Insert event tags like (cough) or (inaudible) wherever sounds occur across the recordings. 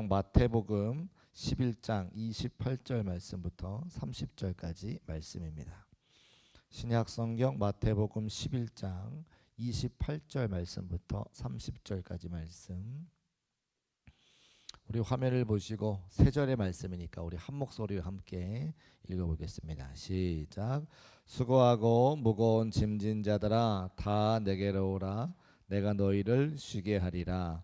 마태복음 11장 28절 말씀부터 30절까지 말씀입니다. 신약 성경 마태복음 11장 28절 말씀부터 30절까지 말씀. 우리 화면을 보시고 세 절의 말씀이니까 우리 한 목소리와 함께 읽어보겠습니다. 시작. 수고하고 무거운 짐진 자들아 다 내게로 오라. 내가 너희를 쉬게 하리라.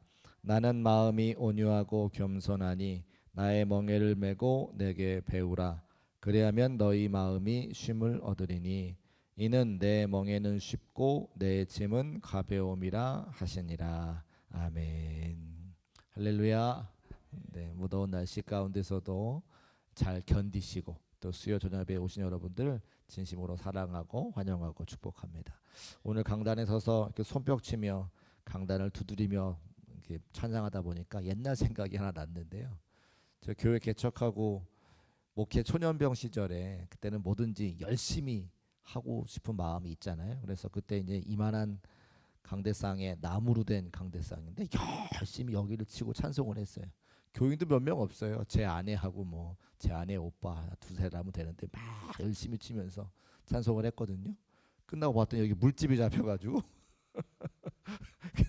나는 마음이 온유하고 겸손하니 나의 멍에를 메고 내게 배우라. 그리하면 너희 마음이 쉼을 얻으리니 이는 내 멍에는 쉽고 내 짐은 가벼움이라 하시니라. 아멘. 할렐루야. 네, 무더운 날씨 가운데서도 잘 견디시고 또 수요 저녁에 오신 여러분들 진심으로 사랑하고 환영하고 축복합니다. 오늘 강단에 서서 이렇게 손뼉 치며 강단을 두드리며 이렇게 찬양하다 보니까 옛날 생각이 하나 났는데요. 저 교회 개척하고 목회 초년병 시절에 그때는 뭐든지 열심히 하고 싶은 마음이 있잖아요. 그래서 그때 이제 이만한 강대상에 나무로 된 강대상인데 열심히 여기를 치고 찬송을 했어요. 교인도 몇 명 없어요. 제 아내하고 뭐 제 아내 오빠 두세 라면 되는데 막 열심히 치면서 찬송을 했거든요. 끝나고 봤더니 여기 물집이 잡혀가지고 (laughs)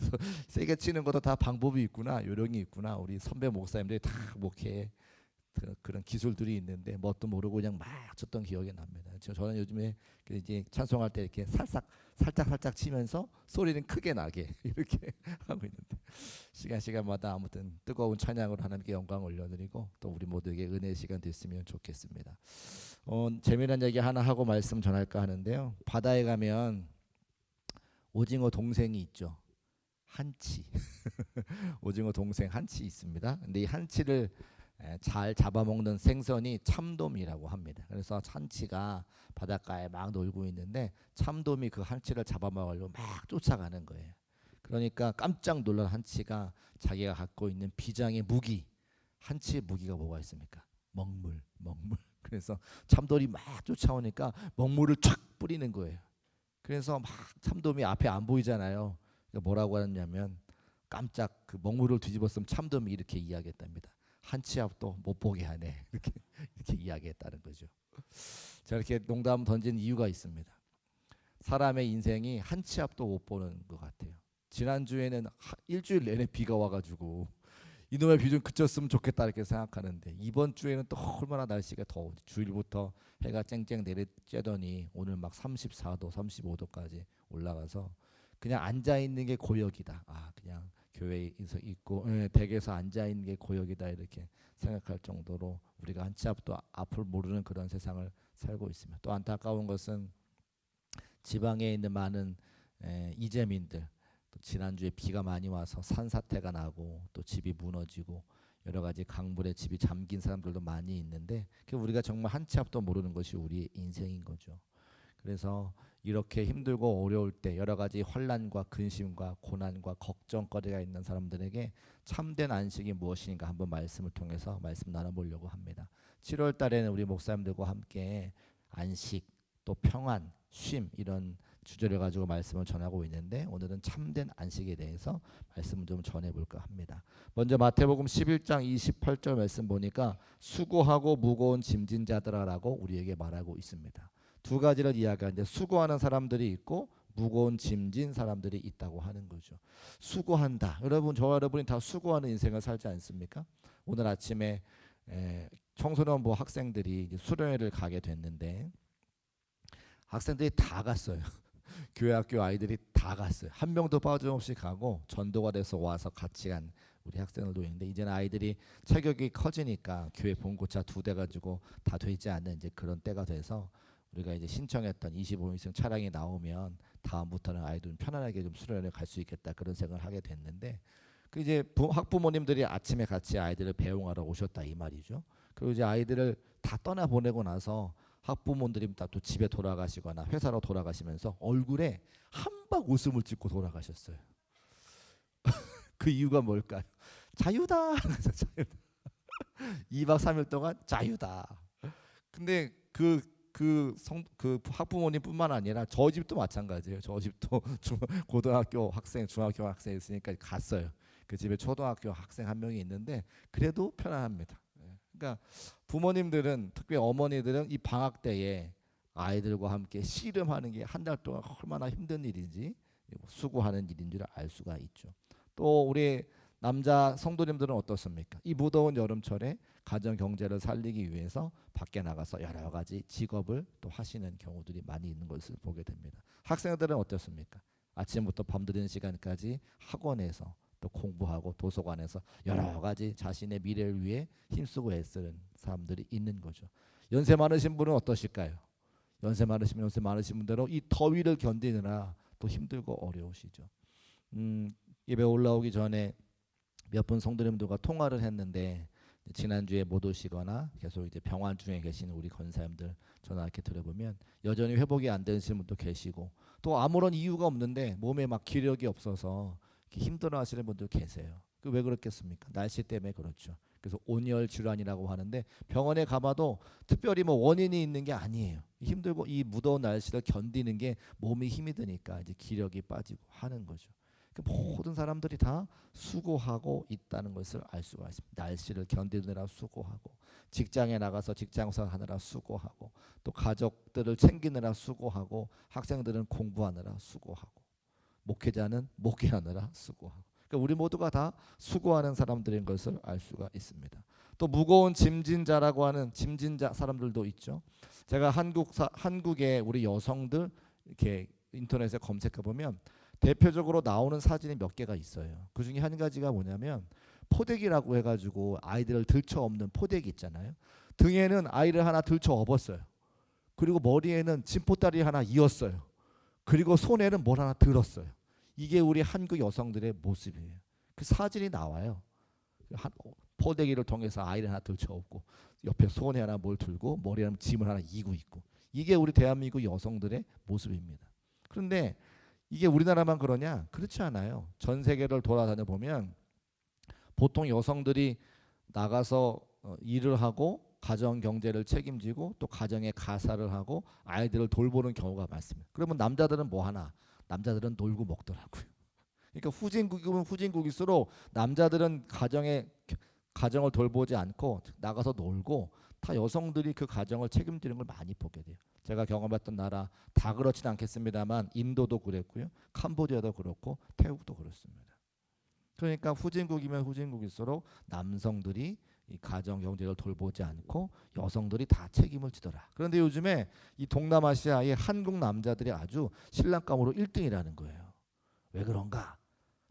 그래서 (laughs) 세게 치는 것도 다 방법이 있구나, 요령이 있구나. 우리 선배 목사님들이 다 목회에 그- 그런 기술들이 있는데 뭣도 모르고 그냥 막 쳤던 기억이 납니다. 저- 저는 요즘에 그 이제 찬송할 때 이렇게 살짝 살짝 살짝 치면서 소리는 크게 나게 (laughs) 이렇게 하고 있는데 시간 시간마다 아무튼 뜨거운 찬양으로 하나님께 영광 올려드리고 또 우리 모두에게 은혜의 시간 됐으면 좋겠습니다. 어, 재미난 얘기 하나 하고 말씀 전할까 하는데요. 바다에 가면 오징어 동생이 있죠. 한치. (laughs) 오징어 동생 한치 있습니다. 근데 이 한치를 에, 잘 잡아먹는 생선이 참돔이라고 합니다. 그래서 한치가 바닷가에 막 놀고 있는데 참돔이 그 한치를 잡아먹으려고 막 쫓아가는 거예요. 그러니까 깜짝 놀란 한치가 자기가 갖고 있는 비장의 무기, 한치의 무기가 뭐가 있습니까? 먹물, 먹물. (laughs) 그래서 참돔이 막 쫓아오니까 먹물을 촥 뿌리는 거예요. 그래서 막 참돔이 앞에 안 보이잖아요. 그러니까 뭐라고 하냐면 깜짝 그 먹물을 뒤집었으면 참돔이 이렇게 이야기했답니다. 한 치 앞도 못 보게 하네. (laughs) 이렇게 이렇게 이야기했다는 거죠. 저렇게 농담 던진 이유가 있습니다. 사람의 인생이 한 치 앞도 못 보는 것 같아요. 지난 주에는 일주일 내내 비가 와가지고 이놈의 비 좀 그쳤으면 좋겠다 이렇게 생각하는데 이번 주에는 또 얼마나 날씨가 더워. 주일부터 해가 쨍쨍 내리쬐더니 오늘 막 34도, 35도까지 올라가서 그냥 앉아 있는 게 고역이다. 아 그냥 교회에서 있고 예, 댁에서 앉아 있는 게 고역이다 이렇게 생각할 정도로 우리가 한 치 앞도 앞을 모르는 그런 세상을 살고 있습니다. 또 안타까운 것은 지방에 있는 많은 에, 이재민들 또 지난주에 비가 많이 와서 산사태가 나고 또 집이 무너지고 여러 가지 강물에 집이 잠긴 사람들도 많이 있는데 그 우리가 정말 한 치 앞도 모르는 것이 우리의 인생인 거죠. 그래서 이렇게 힘들고 어려울 때 여러 가지 환란과 근심과 고난과 걱정거리가 있는 사람들에게 참된 안식이 무엇인가 한번 말씀을 통해서 말씀 나눠보려고 합니다. 7월 달에는 우리 목사님들과 함께 안식 또 평안, 쉼 이런 주제를 가지고 말씀을 전하고 있는데 오늘은 참된 안식에 대해서 말씀을 좀 전해볼까 합니다. 먼저 마태복음 11장 28절 말씀 보니까 수고하고 무거운 짐진 자들아라고 우리에게 말하고 있습니다. 두 가지를 이야기하는데 수고하는 사람들이 있고 무거운 짐진 사람들이 있다고 하는 거죠. 수고한다. 여러분 저와 여러분이 다 수고하는 인생을 살지 않습니까? 오늘 아침에 에, 청소년부 학생들이 수련회를 가게 됐는데 학생들이 다 갔어요. (laughs) 교회 학교 아이들이 다 갔어요. 한 명도 빠짐없이 가고 전도가 돼서 와서 같이 간 우리 학생들도 있는데 이제는 아이들이 체격이 커지니까 교회 봉고차 두 대 가지고 다 되지 않는 이제 그런 때가 돼서 우리가 이제 신청했던 25인승 차량이 나오면 다음부터는 아이들은 편안하게 좀 수련회 갈 수 있겠다 그런 생각을 하게 됐는데 그 이제 부, 학부모님들이 아침에 같이 아이들을 배웅하러 오셨다 이 말이죠. 그리고 이제 아이들을 다 떠나 보내고 나서 학부모들이 다 또 집에 돌아가시거나 회사로 돌아가시면서 얼굴에 한박 웃음을 짓고 돌아가셨어요. (laughs) 그 이유가 뭘까요? 자유다. (laughs) 2박 (laughs) 3일 동안 자유다. 근데 그 그 성 그 학부모님뿐만 아니라 저 집도 마찬가지예요. 저 집도 (laughs) 중, 고등학교 학생, 중학교 학생 있으니까 갔어요. 그 집에 초등학교 학생 한 명이 있는데 그래도 편안합니다. 예. 그러니까 부모님들은 특히 어머니들은 이 방학 때에 아이들과 함께 씨름하는 게 한 달 동안 얼마나 힘든 일인지 수고하는 일인 줄 알 수가 있죠. 또 우리 남자 성도님들은 어떻습니까? 이 무더운 여름철에 가정 경제를 살리기 위해서 밖에 나가서 여러 가지 직업을 또 하시는 경우들이 많이 있는 것을 보게 됩니다. 학생들은 어떻습니까? 아침부터 밤늦은 시간까지 학원에서 또 공부하고 도서관에서 여러 가지 자신의 미래를 위해 힘쓰고 애쓰는 사람들이 있는 거죠. 연세 많으신 분은 어떠실까요? 연세 많으시면 연세 많으신 분대로 이 더위를 견디느라 또 힘들고 어려우시죠. 음, 예배 올라오기 전에 몇 분 성도님들과 통화를 했는데 지난주에 못 오시거나 계속 이제 병원 중에 계시는 우리 권사님들 전화 이렇게 들어보면 여전히 회복이 안 되시는 분도 계시고 또 아무런 이유가 없는데 몸에 막 기력이 없어서 힘들어하시는 분도 계세요. 그 왜 그렇겠습니까? 날씨 때문에 그렇죠. 그래서 온열 질환이라고 하는데 병원에 가봐도 특별히 뭐 원인이 있는 게 아니에요. 힘들고 이 무더운 날씨를 견디는 게 몸에 힘이 드니까 이제 기력이 빠지고 하는 거죠. 그 모든 사람들이 다 수고하고 있다는 것을 알 수가 있습니다. 날씨를 견디느라 수고하고 직장에 나가서 직장생활 하느라 수고하고 또 가족들을 챙기느라 수고하고 학생들은 공부하느라 수고하고 목회자는 목회하느라 수고하고 그러니까 우리 모두가 다 수고하는 사람들인 것을 알 수가 있습니다. 또 무거운 짐진자라고 하는 짐진자 사람들도 있죠. 제가 한국 사, 한국의 우리 여성들 이렇게 인터넷에 검색해 보면 대표적으로 나오는 사진이 몇 개가 있어요. 그 중에 한 가지가 뭐냐면 포대기라고 해가지고 아이들을 들쳐 업는 포대기 있잖아요. 등에는 아이를 하나 들쳐 업었어요. 그리고 머리에는 짐포다리 하나 이었어요. 그리고 손에는 뭘 하나 들었어요. 이게 우리 한국 여성들의 모습이에요. 그 사진이 나와요. 한, 포대기를 통해서 아이를 하나 들쳐 업고 옆에 손에 하나 뭘 들고 머리에 짐을 하나 이고 있고 이게 우리 대한민국 여성들의 모습입니다. 그런데 이게 우리나라만 그러냐? 그렇지 않아요. 전 세계를 돌아다녀 보면 보통 여성들이 나가서 어, 일을 하고 가정 경제를 책임지고 또 가정의 가사를 하고 아이들을 돌보는 경우가 많습니다. 그러면 남자들은 뭐 하나? 남자들은 놀고 먹더라고요. 그러니까 후진국이면 후진국일수록 남자들은 가정의 가정을 돌보지 않고 나가서 놀고 다 여성들이 그 가정을 책임지는 걸 많이 보게 돼요. 제가 경험했던 나라 다 그렇진 않겠습니다만 인도도 그랬고요. 캄보디아도 그렇고 태국도 그렇습니다. 그러니까 후진국이면 후진국일수록 남성들이 이 가정 경제를 돌보지 않고 여성들이 다 책임을 지더라. 그런데 요즘에 이 동남아시아의 한국 남자들이 아주 신랑감으로 1등이라는 거예요. 왜 그런가?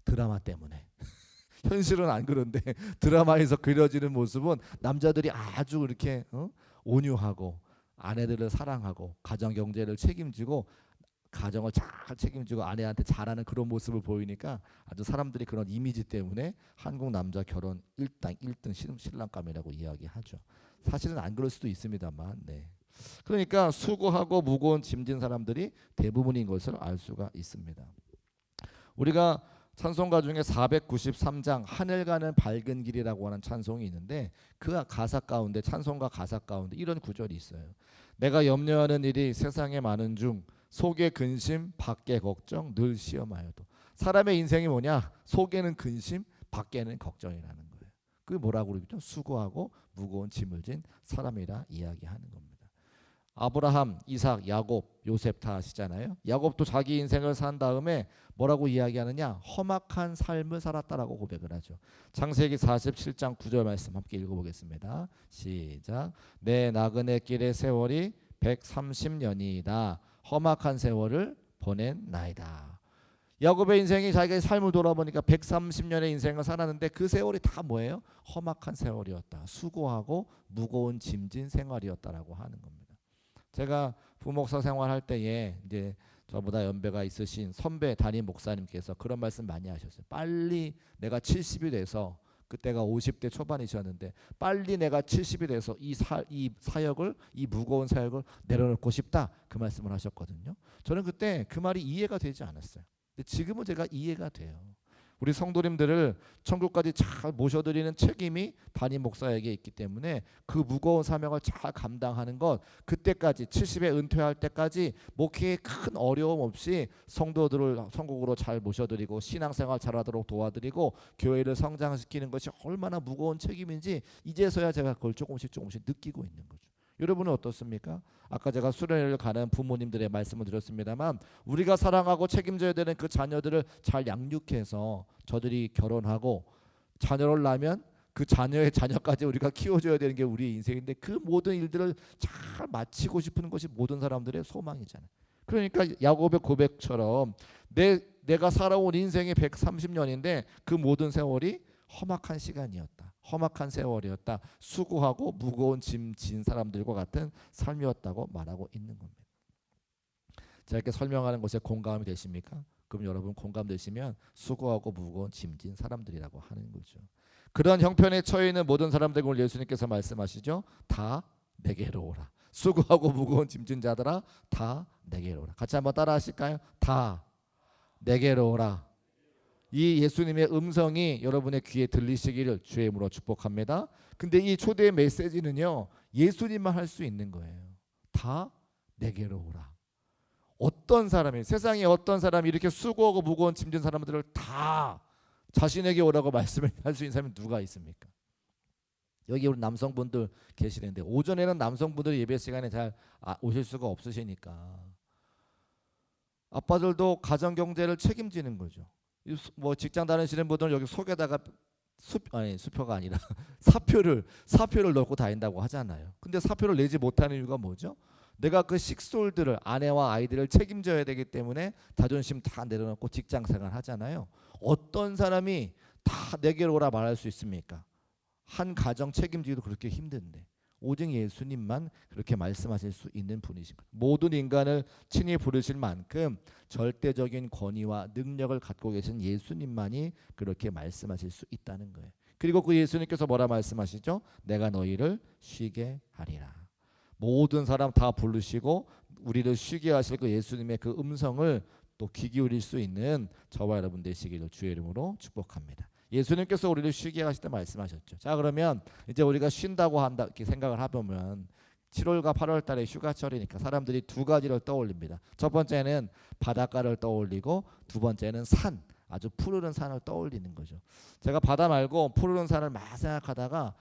드라마 때문에. (laughs) 현실은 안 그런데 (laughs) 드라마에서 그려지는 모습은 남자들이 아주 이렇게 어? 온유하고 아내들을 사랑하고 가정 경제를 책임지고 가정을 잘 책임지고 아내한테 잘하는 그런 모습을 보이니까 아주 사람들이 그런 이미지 때문에 한국 남자 결혼 1당 1등 신랑감이라고 이야기하죠. 사실은 안 그럴 수도 있습니다만 네. 그러니까 수고하고 무거운 짐진 사람들이 대부분인 것을 알 수가 있습니다. 우리가 찬송가 중에 493장 하늘 가는 밝은 길이라고 하는 찬송이 있는데 그 가사 가운데 찬송가 가사 가운데 이런 구절이 있어요. 내가 염려하는 일이 세상에 많은 중 속에 근심 밖에 걱정 늘 시험하여도 사람의 인생이 뭐냐 속에는 근심 밖에는 걱정이라는 거예요. 그게 뭐라고 그러죠? 수고하고 무거운 짐을 진 사람이라 이야기하는 겁니다. 아브라함, 이삭, 야곱, 요셉 다 아시잖아요. 야곱도 자기 인생을 산 다음에 뭐라고 이야기하느냐? 험악한 삶을 살았다라고 고백을 하죠. 창세기 47장 9절 말씀 함께 읽어보겠습니다. 시작. 내 나그네 길의 세월이 130년이다. 험악한 세월을 보낸 나이다. 야곱의 인생이 자기가 삶을 돌아보니까 130년의 인생을 살았는데 그 세월이 다 뭐예요? 험악한 세월이었다. 수고하고 무거운 짐진 생활이었다라고 하는 겁니다. 제가 부목사 생활할 때에 이제 저보다 연배가 있으신 선배 담임 목사님께서 그런 말씀 많이 하셨어요. 빨리 내가 70이 돼서 그때가 50대 초반이셨는데 빨리 내가 70이 돼서 이, 사, 이 사역을 이 무거운 사역을 내려놓고 싶다 그 말씀을 하셨거든요. 저는 그때 그 말이 이해가 되지 않았어요. 근데 지금은 제가 이해가 돼요. 우리 성도님들을 천국까지 잘 모셔드리는 책임이 담임 목사에게 있기 때문에 그 무거운 사명을 잘 감당하는 것 그때까지 70에 은퇴할 때까지 목회에 큰 어려움 없이 성도들을 성국으로 잘 모셔드리고 신앙생활 잘하도록 도와드리고 교회를 성장시키는 것이 얼마나 무거운 책임인지 이제서야 제가 그걸 조금씩 조금씩 느끼고 있는 거죠. 여러분은 어떻습니까? 아까 제가 수련회를 가는 부모님들의 말씀을 드렸습니다만 우리가 사랑하고 책임져야 되는 그 자녀들을 잘 양육해서 저들이 결혼하고 자녀를 낳으면 그 자녀의 자녀까지 우리가 키워줘야 되는 게 우리의 인생인데 그 모든 일들을 잘 마치고 싶은 것이 모든 사람들의 소망이잖아요. 그러니까 야곱의 고백처럼 내 내가 살아온 인생이 130년인데 그 모든 세월이 험악한 시간이었다. 험악한 세월이었다. 수고하고 무거운 짐 진 사람들과 같은 삶이었다고 말하고 있는 겁니다. 제가 이렇게 설명하는 것에 공감이 되십니까? 그럼 여러분 공감되시면 수고하고 무거운 짐진 사람들이라고 하는 거죠. 그런 형편에 처해 있는 모든 오늘 예수님께서 말씀하시죠. 다 내게로 오라. 수고하고 무거운 짐진 자들아 다 내게로 오라. 같이 한번 따라 하실까요? 다 내게로 오라. 이 예수님의 음성이 여러분의 귀에 들리시기를 주의 이름으로 축복합니다. 근데 이 초대의 메시지는요. 예수님만 할 수 있는 거예요. 다 내게로 오라. 어떤 사람이 세상에 어떤 사람이 이렇게 수고하고 무거운 짐진 사람들을 다 자신에게 오라고 말씀을 할 수 있는 사람이 누가 있습니까? 여기 우리 남성분들 계시는데 오전에는 남성분들이 예배 시간에 잘 아, 오실 수가 없으시니까 아빠들도 가정 경제를 책임지는 거죠. 뭐 직장 다니시는 분들은 여기 속에다가 수 아니 수표가 아니라 (laughs) 사표를 사표를 넣고 다닌다고 하잖아요. 근데 사표를 내지 못하는 이유가 뭐죠? 내가 그 식솔들을 아내와 아이들을 책임져야 되기 때문에 자존심 다 내려놓고 직장 생활 하잖아요. 어떤 사람이 다 내게로 오라 말할 수 있습니까? 한 가정 책임지기도 그렇게 힘든데 오직 예수님만 그렇게 말씀하실 수 있는 거예요. 모든 인간을 친히 부르실 만큼 절대적인 권위와 능력을 갖고 계신 예수님만이 그렇게 말씀하실 수 있다는 거예요. 그리고 그 예수님께서 뭐라 말씀하시죠? 내가 너희를 쉬게 하리라. 모든 사람 다 부르시고 우리를 쉬게 하실 그 예수님의 그 음성을 또 귀 기울일 수 있는 저와 여러분 되시기를 주의 이름으로 축복합니다. 예수님께서 우리를 쉬게 하실 때 말씀하셨죠. 자 그러면 이제 우리가 쉰다고 한다 이렇게 생각을 해보면 7월과 8월 달에 휴가철이니까 사람들이 두 가지를 떠올립니다. 첫 번째는 바닷가를 떠올리고 두 번째는 산 아주 푸르른 산을 떠올리는 거죠. 제가 바다 말고 푸르른 산을 막 생각하다가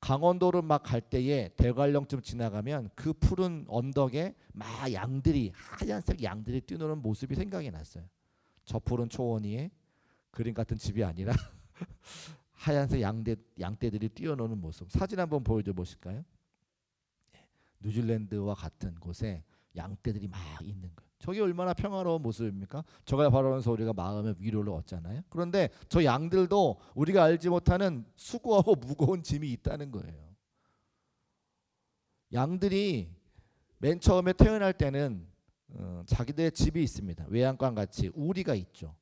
강원도를 막 갈 때에 대관령쯤 지나가면 그 푸른 언덕에 막 양들이 하얀색 양들이 뛰노는 모습이 생각이 났어요. 저 푸른 초원 위에 그림 같은 집이 아니라 (laughs) 하얀색 양대 양떼들이 뛰어노는 모습 사진 한번 보여줘 보실까요? 예, 뉴질랜드와 같은 곳에 양떼들이 막 있는 거예요. 저게 얼마나 평화로운 모습입니까? 저가 바라면서 우리가 마음의 위로를 얻잖아요. 그런데 저 양들도 우리가 알지 못하는 수고하고 (laughs) 무거운 짐이 있다는 거예요. 양들이 맨 처음에 태어날 때는 어, 자기들의 집이 있습니다. 외양간 같이 우리가 있죠.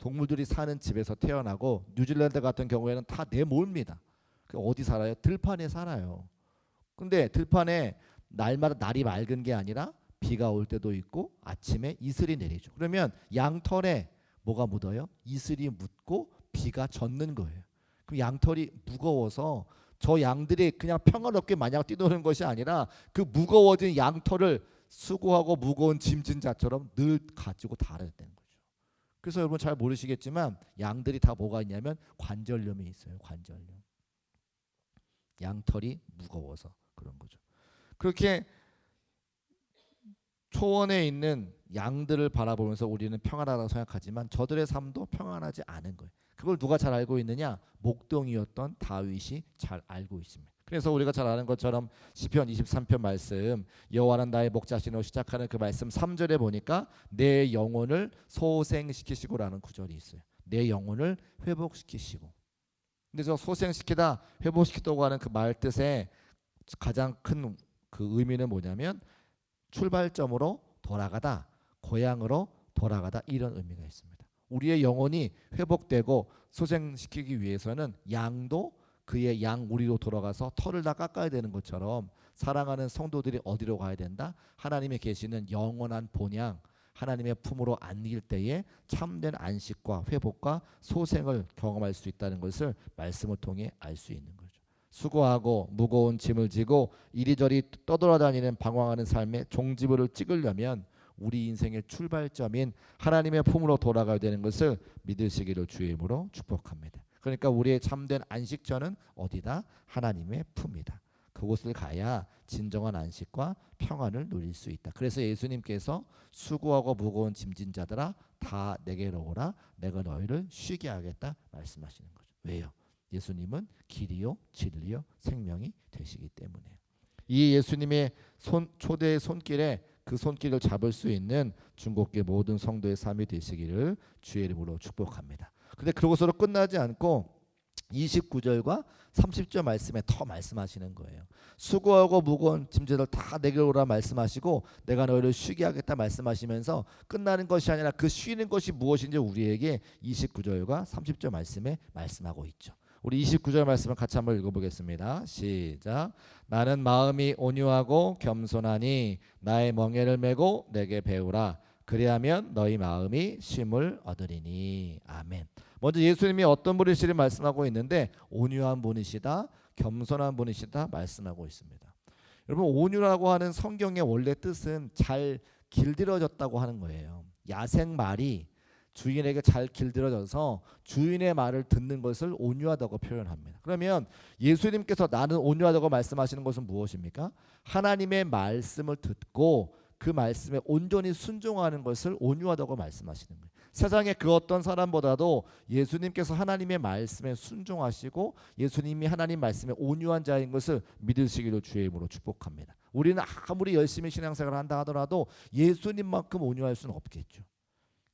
동물들이 사는 집에서 태어나고 뉴질랜드 같은 경우에는 다 내몰입니다. 그 어디 살아요? 들판에 살아요. 근데 들판에 날마다 날이 맑은 게 아니라 비가 올 때도 있고 아침에 이슬이 내리죠. 그러면 양털에 뭐가 묻어요? 이슬이 묻고 비가 젖는 거예요. 그럼 양털이 무거워서 저 양들이 그냥 평화롭게 마냥 뛰노는 것이 아니라 그 무거워진 양털을 수고하고 무거운 짐진 자처럼 늘 가지고 거죠. 그래서 여러분 잘 모르시겠지만 양들이 다 뭐가 있냐면 관절염이 있어요. 관절염. 양털이 무거워서 그런 거죠. 그렇게 초원에 있는 양들을 바라보면서 우리는 평안하다고 생각하지만 저들의 삶도 평안하지 않은 거예요. 그걸 누가 잘 알고 있느냐? 목동이었던 다윗이 잘 알고 있습니다. 그래서 우리가 잘 아는 것처럼 시편 23편 말씀 여호와는 나의 목자신으로 시작하는 그 말씀 3절에 보니까 내 영혼을 소생시키시고라는 구절이 있어요. 내 영혼을 회복시키시고. 근데 저 소생시키다 회복시키다고 하는 그 말 뜻의 가장 큰 그 의미는 뭐냐면 출발점으로 돌아가다 고향으로 돌아가다 이런 의미가 있습니다. 우리의 영혼이 회복되고 소생시키기 위해서는 양도 그의 양 우리로 돌아가서 털을 다 깎아야 되는 것처럼 사랑하는 성도들이 어디로 가야 된다? 하나님의 계시는 영원한 본향 하나님의 품으로 안길 때에 참된 안식과 회복과 소생을 경험할 수 있다는 것을 말씀을 통해 알 수 있는 거죠. 수고하고 무거운 짐을 지고 이리저리 떠돌아다니는 방황하는 삶의 종지부를 찍으려면 우리 인생의 출발점인 하나님의 품으로 돌아가야 되는 것을 믿으시기를 주의 이름으로 축복합니다. 그러니까 우리의 참된 안식처는 어디다? 하나님의 품이다. 그곳을 가야 진정한 안식과 평안을 누릴 수 있다. 그래서 예수님께서 수고하고 무거운 짐진 자들아 다 내게로 오라 내가 너희를 쉬게 하겠다 말씀하시는 거죠. 왜요? 예수님은 길이요 진리요 생명이 되시기 때문에 이 예수님의 손 초대의 손길에 그 손길을 잡을 수 있는 중국계 모든 성도의 삶이 되시기를 주의 이름으로 축복합니다. 근데 그러고서도 끝나지 않고 29절과 30절 말씀에 더 말씀하시는 거예요. 수고하고 무거운 짐들을 다 내게 오라 말씀하시고 내가 너희를 쉬게 하겠다 말씀하시면서 끝나는 것이 아니라 그 쉬는 것이 무엇인지 우리에게 29절과 30절 말씀에 말씀하고 있죠. 우리 29절 말씀을 같이 한번 읽어보겠습니다. 시작. 나는 마음이 온유하고 겸손하니 나의 멍에를 메고 내게 배우라. 그리하면 너희 마음이 쉼을 얻으리니. 아멘. 먼저 예수님이 어떤 분이시를 말씀하고 있는데 온유한 분이시다, 겸손한 분이시다 말씀하고 있습니다. 여러분 온유라고 하는 성경의 원래 뜻은 잘 길들여졌다고 하는 거예요. 야생 말이 주인에게 잘 길들여져서 주인의 말을 듣는 것을 온유하다고 표현합니다. 그러면 예수님께서 나는 온유하다고 말씀하시는 것은 무엇입니까? 하나님의 말씀을 듣고 그 말씀에 온전히 순종하는 것을 온유하다고 말씀하시는 거예요. 세상의 그 어떤 사람보다도 예수님께서 하나님의 말씀에 순종하시고 예수님이 하나님 말씀에 온유한 자인 것을 믿으시기를 주의 이름으로 축복합니다. 우리는 아무리 열심히 신앙생활을 한다 하더라도 예수님만큼 온유할 수는 없겠죠.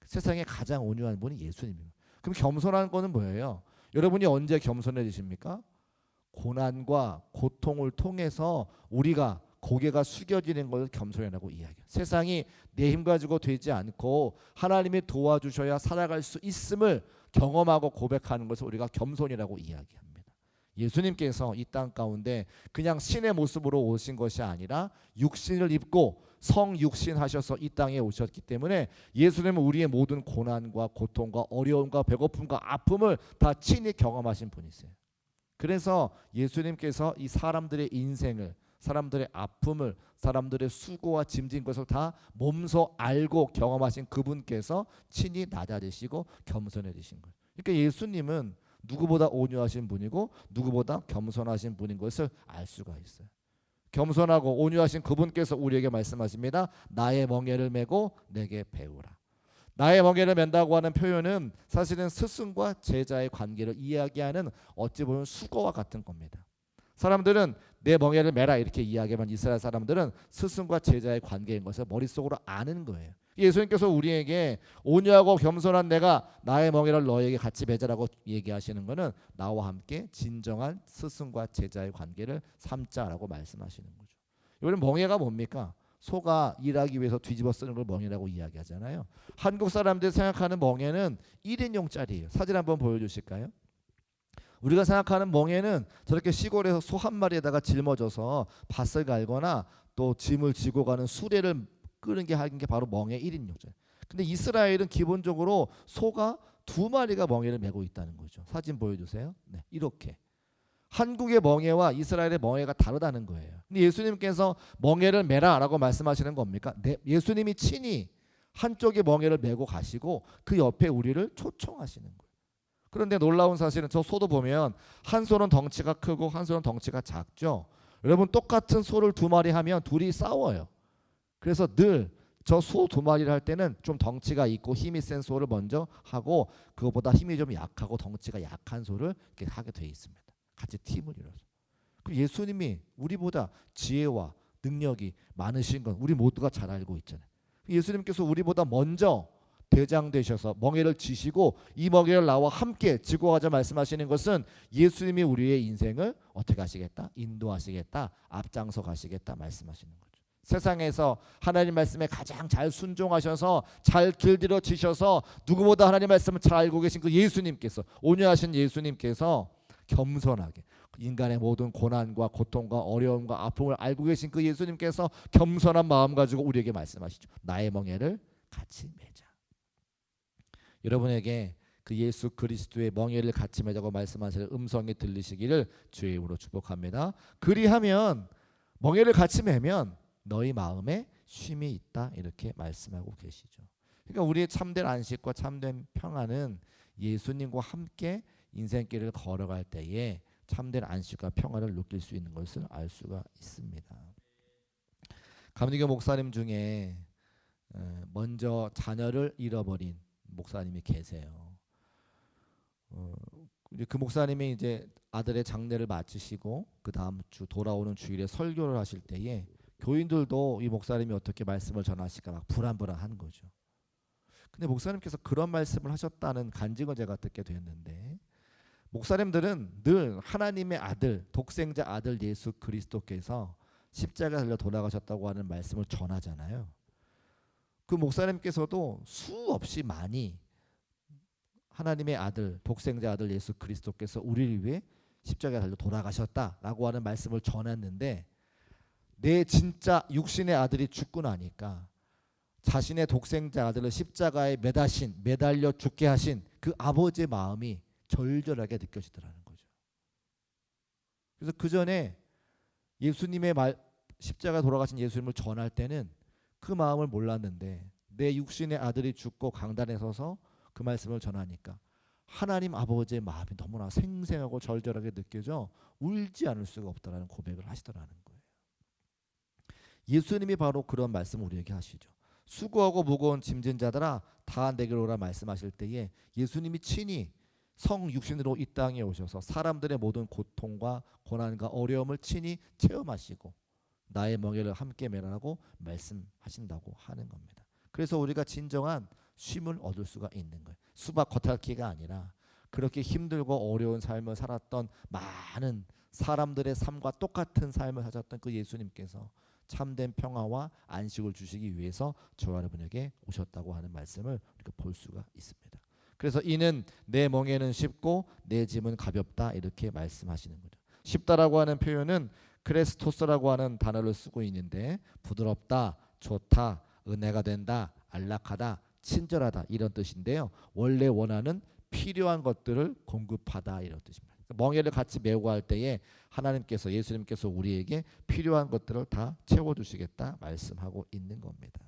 세상에 가장 온유한 분이 예수님입니다. 그럼 겸손한 거는 뭐예요? 여러분이 언제 겸손해지십니까? 고난과 고통을 통해서 우리가 고개가 숙여지는 것을 겸손이라고 이야기해요. 세상이 내 힘 가지고 되지 않고 하나님이 도와주셔야 살아갈 수 있음을 경험하고 고백하는 것을 우리가 겸손이라고 이야기합니다. 예수님께서 이 땅 가운데 그냥 신의 모습으로 오신 것이 아니라 육신을 입고 성육신 하셔서 이 땅에 오셨기 때문에 예수님은 우리의 모든 고난과 고통과 어려움과 배고픔과 아픔을 다 친히 경험하신 분이세요. 그래서 예수님께서 이 사람들의 인생을 사람들의 아픔을 사람들의 수고와 짐진 것을 다 몸소 알고 경험하신 그분께서 친히 낮아지시고 겸손해지신 거예요. 그러니까 예수님은 누구보다 온유하신 분이고 누구보다 겸손하신 분인 것을 알 수가 있어요. 겸손하고 온유하신 그분께서 우리에게 말씀하십니다. 나의 멍에를 메고 내게 배우라. 나의 멍에를 맨다고 하는 표현은 사실은 스승과 제자의 관계를 이야기하는 어찌 보면 수거와 같은 겁니다. 사람들은 내 멍에를 메라 이렇게 이야기하면 이스라엘 사람들은 스승과 제자의 관계인 것을 머릿속으로 아는 거예요. 예수님께서 우리에게 온유하고 겸손한 내가 나의 멍에를 너에게 같이 맺으라고 얘기하시는 것은 나와 함께 진정한 스승과 제자의 관계를 삼자라고 말씀하시는 거죠. 이번엔 멍에가 뭡니까? 소가 일하기 위해서 뒤집어 쓰는 걸 멍에라고 이야기하잖아요. 한국 사람들이 생각하는 멍에는 1인용짜리예요. 사진 한번 보여주실까요? 우리가 생각하는 멍에는 저렇게 시골에서 소 한 마리에다가 짊어져서 밭을 갈거나 또 짐을 지고 가는 수레를 끄는 게 하는 게 바로 멍에 1인용짜리. 근데 이스라엘은 기본적으로 소가 두 마리가 멍에를 메고 있다는 거죠. 사진 보여주세요. 네, 이렇게. 한국의 멍에와 이스라엘의 멍에가 다르다는 거예요. 근데 예수님께서 멍에를 메라라고 말씀하시는 겁니까? 네, 예수님이 친히 한쪽의 멍에를 메고 가시고 그 옆에 우리를 초청하시는 거예요. 그런데 놀라운 사실은 저 소도 보면 한 소는 덩치가 크고 한 소는 덩치가 작죠. 여러분 똑같은 소를 두 마리 하면 둘이 싸워요. 그래서 늘 저 소 두 마리를 할 때는 좀 덩치가 있고 힘이 센 소를 먼저 하고 그것보다 힘이 좀 약하고 덩치가 약한 소를 이렇게 하게 돼 있습니다. 같이 팀을 이뤄서. 그 예수님이 우리보다 지혜와 능력이 많으신 건 우리 모두가 잘 알고 있잖아요. 예수님께서 우리보다 먼저 대장 되셔서 멍에를 지시고 이 멍에를 나와 함께 지고 가자 말씀하시는 것은 예수님이 우리의 인생을 어떻게 하시겠다? 인도하시겠다. 앞장서 가시겠다 말씀하시는 거죠. 세상에서 하나님 말씀에 가장 잘 순종하셔서 잘 길들여 지셔서 누구보다 하나님 말씀을 잘 알고 계신 그 예수님께서 온유하신 예수님께서 겸손하게 인간의 모든 고난과 고통과 어려움과 아픔을 알고 계신 그 예수님께서 겸손한 마음 가지고 우리에게 말씀하시죠. 나의 멍에를 같이 매자. 여러분에게 그 예수 그리스도의 멍에를 같이 매자고 말씀하시는 음성이 들리시기를 주의 이름으로 축복합니다. 그리하면 멍에를 같이 매면 너희 마음에 쉼이 있다 이렇게 말씀하고 계시죠. 그러니까 우리의 참된 안식과 참된 평안은 예수님과 함께 인생길을 걸어갈 때에 참된 안식과 평안을 느낄 수 있는 것을 알 수가 있습니다. 감리교 목사님 중에 어, 먼저 자녀를 잃어버린 목사님이 계세요. 어, 그 목사님이 이제 아들의 장례를 마치시고 그 다음 주 돌아오는 주일에 설교를 하실 때에 교인들도 이 목사님이 어떻게 말씀을 전하실까 막 불안불안한 거죠. 근데 목사님께서 그런 말씀을 하셨다는 간증을 제가 듣게 됐는데 목사님들은 늘 하나님의 아들, 독생자 아들 예수 그리스도께서 십자가 달려 돌아가셨다고 하는 말씀을 전하잖아요. 그 목사님께서도 수없이 많이 하나님의 아들, 독생자 아들 예수 그리스도께서 우리를 위해 십자가에 달려 돌아가셨다라고 하는 말씀을 전했는데 내 진짜 육신의 아들이 죽고 나니까 자신의 독생자 아들을 십자가에 매다신 매달려 죽게 하신 그 아버지의 마음이 절절하게 느껴지더라는 거죠. 그래서 그 전에 예수님의 말 십자가 돌아가신 예수님을 전할 때는 그 마음을 몰랐는데 내 육신의 아들이 죽고 강단에 서서 그 말씀을 전하니까 하나님 아버지의 마음이 너무나 생생하고 절절하게 느껴져 울지 않을 수가 없다라는 고백을 하시더라는 거예요. 예수님이 바로 그런 말씀을 우리에게 하시죠. 수고하고 무거운 짐진 자들아 다 내게로 오라 말씀하실 때에 예수님이 친히 성 육신으로 이 땅에 오셔서 사람들의 모든 고통과 고난과 어려움을 친히 체험하시고 나의 멍에를 함께 매라고 말씀하신다고 하는 겁니다. 그래서 우리가 진정한 쉼을 얻을 수가 있는 거예요. 수박 겉핥기가 아니라 그렇게 힘들고 어려운 삶을 살았던 많은 사람들의 삶과 똑같은 삶을 사셨던 그 예수님께서 참된 평화와 안식을 주시기 위해서 저와 여러분에게 오셨다고 하는 말씀을 우리가 볼 수가 있습니다. 그래서 이는 내 멍에는 쉽고 내 짐은 가볍다 이렇게 말씀하시는 거죠. 쉽다라고 하는 표현은 크레스토스라고 하는 단어를 쓰고 있는데 부드럽다, 좋다, 은혜가 된다, 안락하다, 친절하다 이런 뜻인데요. 원래 원하는 필요한 것들을 공급하다 이런 뜻입니다. 멍에를 같이 메고 할 때에 하나님께서 예수님께서 우리에게 필요한 것들을 다 채워 주시겠다 말씀하고 있는 겁니다.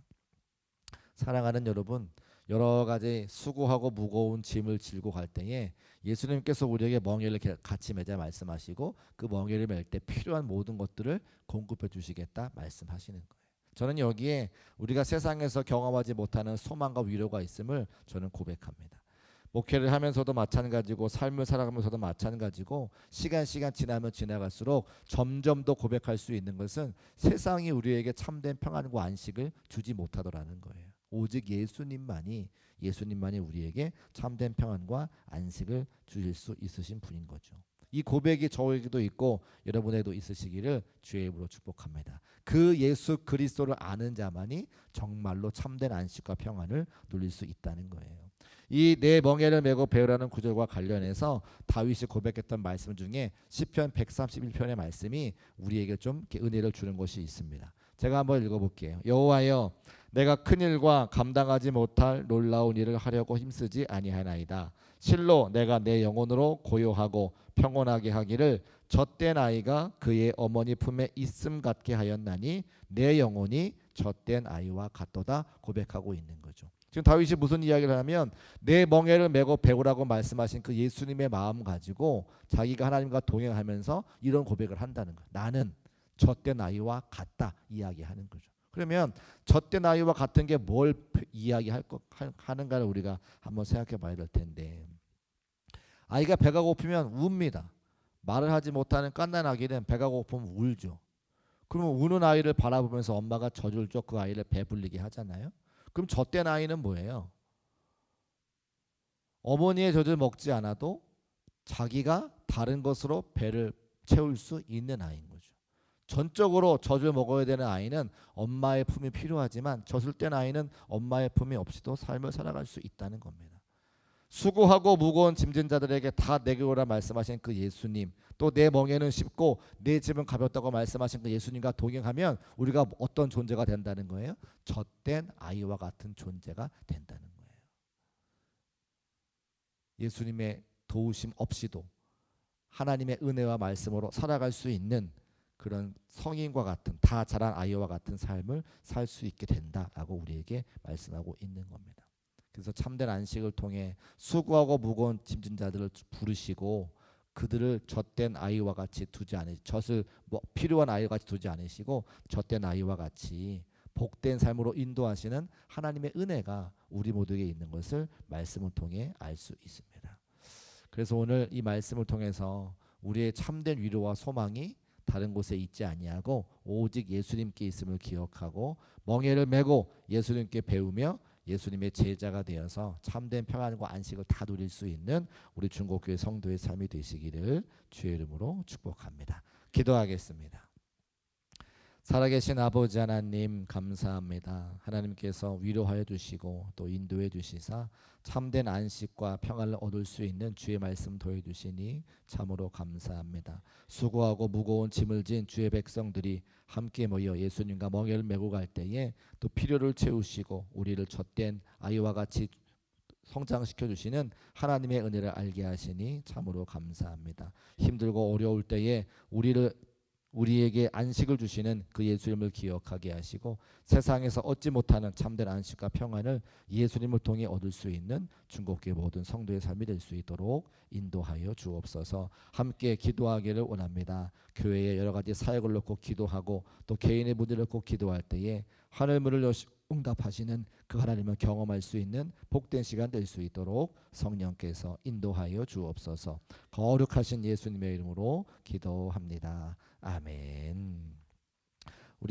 사랑하는 여러분, 여러 가지 수고하고 무거운 짐을 질고 갈 때에 예수님께서 우리에게 멍에를 같이 매자 말씀하시고 그 멍에를 맬 때 필요한 모든 것들을 공급해 주시겠다 말씀하시는 거예요. 저는 여기에 우리가 세상에서 경험하지 못하는 소망과 위로가 있음을 저는 고백합니다. 목회를 하면서도 마찬가지고 삶을 살아가면서도 마찬가지고 시간 시간 지나면 지나갈수록 점점 더 고백할 수 있는 것은 세상이 우리에게 참된 평안과 안식을 주지 못하더라는 거예요. 오직 예수님만이 예수님만이 우리에게 참된 평안과 안식을 주실 수 있으신 분인 거죠. 이 고백이 저에게도 있고 여러분에게도 있으시기를 주의 이름으로 축복합니다. 그 예수 그리스도를 아는 자만이 정말로 참된 안식과 평안을 누릴 수 있다는 거예요. 이 내 멍에를 메고 배우라는 구절과 관련해서 다윗이 고백했던 말씀 중에 시편 131편의 말씀이 우리에게 좀 은혜를 주는 것이 있습니다. 제가 한번 읽어볼게요. 여호와여 내가 큰 일과 감당하지 못할 놀라운 일을 하려고 힘쓰지 아니하나이다. 실로 내가 내 영혼으로 고요하고 평온하게 하기를 젖된 아이가 그의 어머니 품에 있음 같게 하였나니 내 영혼이 젖된 아이와 같도다 고백하고 있는 거죠. 지금 다윗이 무슨 이야기를 하면 내 멍에를 메고 배우라고 말씀하신 그 예수님의 마음 가지고 자기가 하나님과 동행하면서 이런 고백을 한다는 거예요. 나는 젖된 아이와 같다 이야기하는 거죠. 그러면 젖된 아이와 같은 게 뭘 이야기할 거 하는가를 우리가 한번 생각해 봐야 될 텐데 아이가 배가 고프면 웁니다. 말을 하지 못하는 깐난 아기는 배가 고프면 울죠. 그러면 우는 아이를 바라보면서 엄마가 젖을 줘 그 아이를 배불리게 하잖아요. 그럼 젖된 아이는 뭐예요? 어머니의 젖을 먹지 않아도 자기가 다른 것으로 배를 채울 수 있는 거죠. 전적으로 젖을 먹어야 되는 아이는 엄마의 품이 필요하지만 젖을 뗀 아이는 엄마의 품이 없이도 삶을 살아갈 수 있다는 겁니다. 수고하고 무거운 짐진 자들에게 다 내게 오라 말씀하신 그 예수님 또 내 멍에는 쉽고 내 짐은 가볍다고 말씀하신 그 예수님과 동행하면 우리가 어떤 존재가 된다는 거예요? 젖된 아이와 같은 존재가 된다는 거예요. 예수님의 도우심 없이도 하나님의 은혜와 말씀으로 살아갈 수 있는 그런 성인과 같은 다 자란 아이와 같은 삶을 살 수 있게 된다라고 우리에게 말씀하고 있는 겁니다. 그래서 참된 안식을 통해 수고하고 무거운 짐진 자들을 부르시고 그들을 젖된 아이와 같이 두지 않으 젖을 뭐 필요한 아이와 같이 두지 않으시고 젖된 아이와 같이 복된 삶으로 인도하시는 하나님의 은혜가 우리 모두에게 있는 것을 말씀을 통해 알 수 있습니다. 그래서 오늘 이 말씀을 통해서 우리의 참된 위로와 소망이 다른 곳에 있지 아니하고 오직 예수님께 있음을 기억하고 멍에를 메고 예수님께 배우며 예수님의 제자가 되어서 참된 평안과 안식을 다 누릴 수 있는 우리 중국교회 성도의 삶이 되시기를 주의 이름으로 축복합니다. 기도하겠습니다. 살아계신 아버지 하나님 감사합니다. 하나님께서 위로하여 주시고 또 인도해 주시사 참된 안식과 평안을 얻을 수 있는 주의 말씀 더해 주시니 참으로 감사합니다. 수고하고 무거운 짐을 진 주의 백성들이 함께 모여 예수님과 멍에를 메고 갈 때에 또 필요를 채우시고 우리를 젖된 아이와 같이 성장시켜 주시는 하나님의 은혜를 알게 하시니 참으로 감사합니다. 힘들고 어려울 때에 우리를 우리에게 안식을 주시는 그 예수님을 기억하게 하시고 세상에서 얻지 못하는 참된 안식과 평안을 예수님을 통해 얻을 수 있는 중국계 모든 성도의 삶이 될 수 있도록 인도하여 주옵소서. 함께 기도하기를 원합니다. 교회의 여러 가지 사역을 놓고 기도하고 또 개인의 문제를 놓고 기도할 때에 하늘 문을 여시 응답하시는 그 하나님을 경험할 수 있는 복된 시간 될 수 있도록 성령께서 인도하여 주옵소서. 거룩하신 예수님의 이름으로 기도합니다. 아멘.